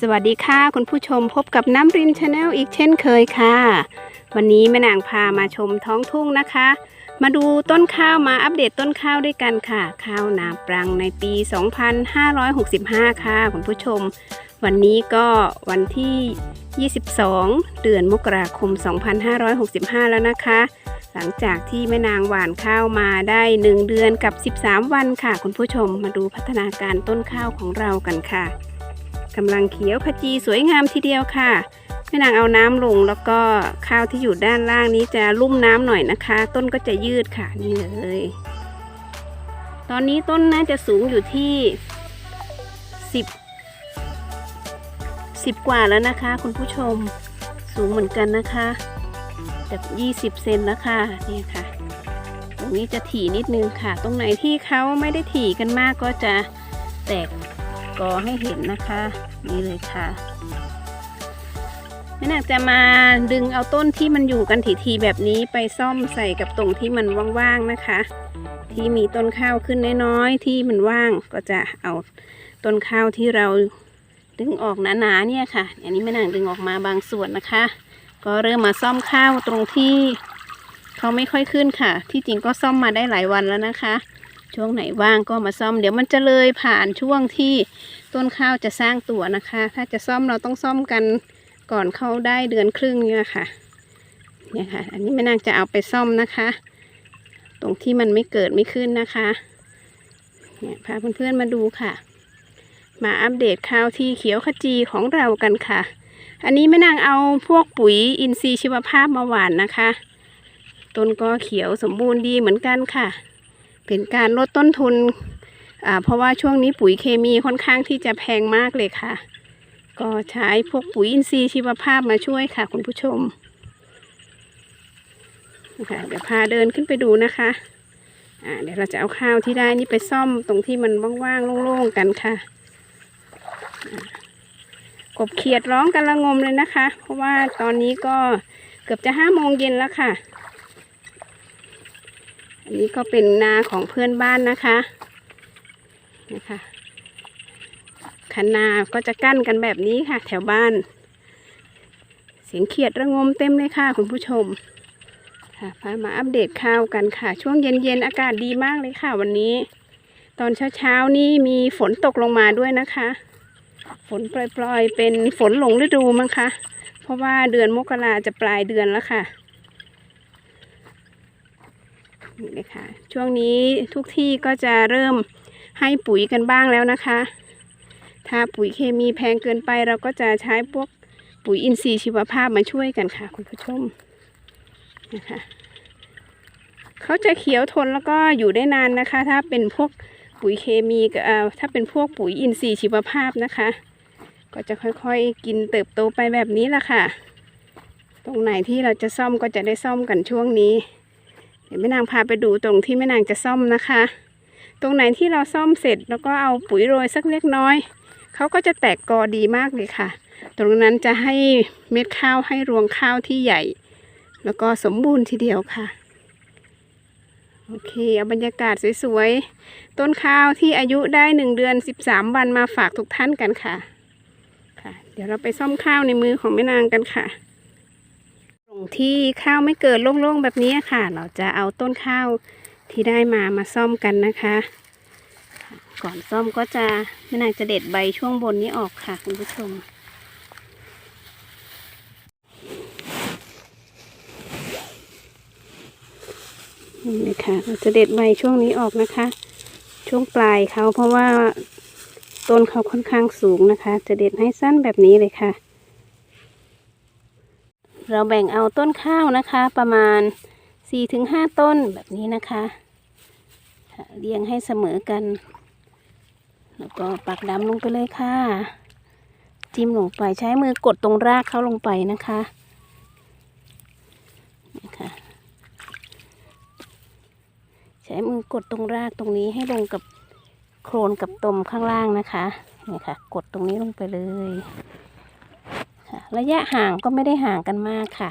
สวัสดีค่ะ คุณผู้ชมพบกับน้ำรินชาแนลอีกเช่นเคยค่ะ วันนี้แม่นางพามาชมท้องทุ่งนะคะ มาดูต้นข้าวมาอัปเดตต้นข้าวด้วยกันค่ะ ข้าวนาปรังในปี 2565 ค่ะ คุณผู้ชม วันนี้ก็วันที่ 22 เดือนมกราคม 2565 แล้วนะคะ หลังจากที่แม่นางหว่านข้าวมาได้ 1 เดือนกับ 13 วันค่ะ คุณผู้ชมมาดูพัฒนาการต้นข้าวของเรากันค่ะ กำลังเขียวขจีสวยงามทีเดียวค่ะแม่นางเอาน้ำลงแล้วก็ข้าวที่อยู่ด้านล่างนี้จะลุ่มน้ำหน่อยนะคะ ต้นก็จะยืดค่ะนี่เลย ตอนนี้ต้นน่าจะสูงอยู่ที่สิบสิบกว่าแล้วนะคะ คุณผู้ชมสูงเหมือนกันนะคะแบบยี่สิบเซนแล้วค่ะนี่ค่ะ ตรงนี้จะถี่นิดนึงค่ะ ตรงไหนที่เขาไม่ได้ถี่กันมากก็จะแตก กอให้เห็นนะคะ นี่เลยค่ะแม่นางจะมาดึงเอาต้นที่มันอยู่กันถี่ๆแบบนี้ไปซ่อมใส่กับตรงที่มันว่างๆนะคะ ที่มีต้นข้าวขึ้นน้อยๆที่มันว่างก็จะเอาต้นข้าวที่เราดึงออกหนาๆเนี่ยค่ะ อันนี้แม่นางดึงออกมาบางส่วนนะคะ ก็เริ่มมาซ่อมข้าวตรงที่เขาไม่ค่อยขึ้นค่ะ ที่จริงก็ซ่อมมาได้หลายวันแล้วนะคะ ช่วงไหนว่างก็มาซ่อม เดี๋ยวมันจะเลยผ่านช่วงที่ต้นข้าวจะสร้างตัวนะคะ ถ้าจะซ่อมเราต้องซ่อมกันก่อนเข้าได้เดือนครึ่งเนี่ยค่ะเนี่ยค่ะ อันนี้แม่นางจะเอาไปซ่อมนะคะ ตรงที่มันไม่เกิดไม่ขึ้นนะคะเนี่ยพาเพื่อนๆมาดูค่ะ มาอัปเดตข้าวที่เขียวขจีของเรากันค่ะ อันนี้แม่นางเอาพวกปุ๋ยอินทรีย์ชีวภาพมาหว่านนะคะ ต้นก็เขียวสมบูรณ์ดีเหมือนกันค่ะ เป็นการลดต้นทุนเพราะว่าช่วงนี้ปุ๋ยเคมีค่อนข้างที่จะแพงมากเลยค่ะ ก็ใช้พวกปุ๋ยอินทรีย์ชีวภาพมาช่วยค่ะ คุณผู้ชมนะคะเดี๋ยวพาเดินขึ้นไปดูนะคะอ่าเดี๋ยวเราจะเอาข้าวที่ได้นี่ไปซ่อมตรงที่มันว่างๆโล่งๆกันค่ะอ่ากบเขียดร้องกันละงมเลยนะคะ เพราะว่าตอนนี้ก็เกือบจะห้าโมงเย็นแล้วค่ะ อันนี้ก็เป็นนาของเพื่อนบ้านนะคะนะคะคันนาก็จะกั้นกันแบบนี้ค่ะ แถวบ้าน เสียงเขียดระงมเต็มเลยค่ะ คุณผู้ชมค่ะพามาอัปเดตข่าวกันค่ะ ช่วงเย็นๆอากาศดีมากเลยค่ะ วันนี้ ตอนเช้าๆนี่มีฝนตกลงมาด้วยนะคะ ฝนปล่อยๆ เป็นฝนหลงฤดูมั้งคะเพราะว่าเดือนมกราจะปลายเดือนแล้วค่ะ นี่เลยค่ะช่วงนี้ทุกที่ก็จะเริ่มให้ปุ๋ยกันบ้างแล้วนะคะ ถ้าปุ๋ยเคมีแพงเกินไปเราก็จะใช้พวกปุ๋ยอินทรีย์ชีวภาพมาช่วยกันค่ะ คุณผู้ชมนะคะเขาจะเขียวทนแล้วก็อยู่ได้นานนะคะ ถ้าเป็นพวกปุ๋ยเคมีกับถ้าเป็นพวกปุ๋ยอินทรีย์ชีวภาพนะคะ ก็จะค่อยๆกินเติบโตไปแบบนี้ละค่ะ ตรงไหนที่เราจะซ่อมก็จะได้ซ่อมกันช่วงนี้ เดี๋ยวแม่นางพาไปดูตรงที่แม่นางจะซ่อมนะคะ ตรงไหนที่เราซ่อมเสร็จแล้วก็เอาปุ๋ยโรยสักเล็กน้อย เขาก็จะแตกกอดีมากเลยค่ะ ตรงนั้นจะให้เม็ดข้าวให้รวงข้าวที่ใหญ่ แล้วก็สมบูรณ์ทีเดียวค่ะ โอเคเอาบรรยากาศสวยๆ ต้นข้าวที่อายุได้หนึ่งเดือนสิบสามวันมาฝากทุกท่านกันค่ะค่ะ เดี๋ยวเราไปซ่อมข้าวในมือของแม่นางกันค่ะ ที่ข้าวไม่เกิดโล่งๆแบบนี้ค่ะ เราจะเอาต้นข้าวที่ได้มามาซ่อมกันนะคะ ก่อนซ่อมก็จะแม่นางจะเด็ดใบช่วงบนนี้ออกค่ะ คุณผู้ชมนี่ค่ะเราจะเด็ดใบช่วงนี้ออกนะคะ ช่วงปลายเขาเพราะว่าต้นเขาค่อนข้างสูงนะคะ จะเด็ดให้สั้นแบบนี้เลยค่ะ เราแบ่งเอาต้นข้าวนะคะ ประมาณ 4-5 ต้นแบบนี้นะคะเรียงให้เสมอกัน แล้วก็ปักดำลงไปเลยค่ะ จิ้มลงไปใช้มือกดตรงรากเข้าลงไปนะคะนี่ค่ะใช้มือกดตรงรากตรงนี้ให้ลงกับโครนกับตมข้างล่างนะคะนี่ค่ะ กดตรงนี้ลงไปเลย ค่ะระยะห่างก็ไม่ได้ห่างกันมากค่ะ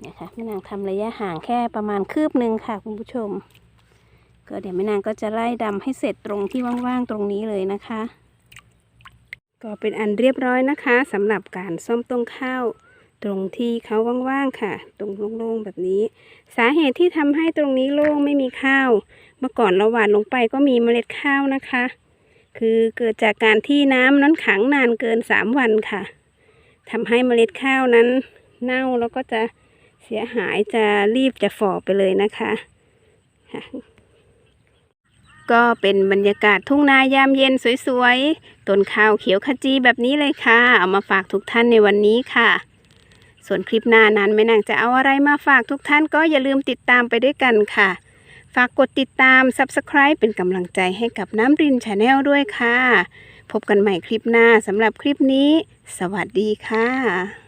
เนี่ยค่ะแม่นางทำระยะห่างแค่ประมาณคืบหนึ่งค่ะคุณผู้ชม ก็เดี๋ยวแม่นางก็จะไล่ดำให้เสร็จตรงที่ว่างๆตรงนี้เลยนะคะ ก็เป็นอันเรียบร้อยนะคะสำหรับการซ่อมต้นข้าวตรงที่เขาว่างๆค่ะ ตรงโล่งๆแบบนี้ สาเหตุที่ทำให้ตรงนี้โล่งไม่มีข้าว เมื่อก่อนเราหว่านลงไปก็มีเมล็ดข้าวนะคะ คือเกิดจากการที่น้ำนั้นขังนานเกินสามวันค่ะ ทำให้เมล็ดข้าวนั้น เน่าแล้วก็จะเสียหายจะรีบจะฝ่อไปเลยนะคะค่ะก็เป็นบรรยากาศทุ่งนายามเย็นสวยๆ ต้นข้าวเขียวขจีแบบนี้เลยค่ะ เอามาฝากทุกท่านในวันนี้ค่ะ ส่วนคลิปหน้านั้นแม่นางจะเอาอะไรมาฝากทุกท่านก็อย่าลืมติดตามไปด้วยกันค่ะ ฝากกดติดตาม Subscribe เป็นกำลังใจให้กับน้ำรินชาแนลด้วยค่ะ พบกันใหม่คลิปหน้าสำหรับคลิปนี้ สวัสดีค่ะ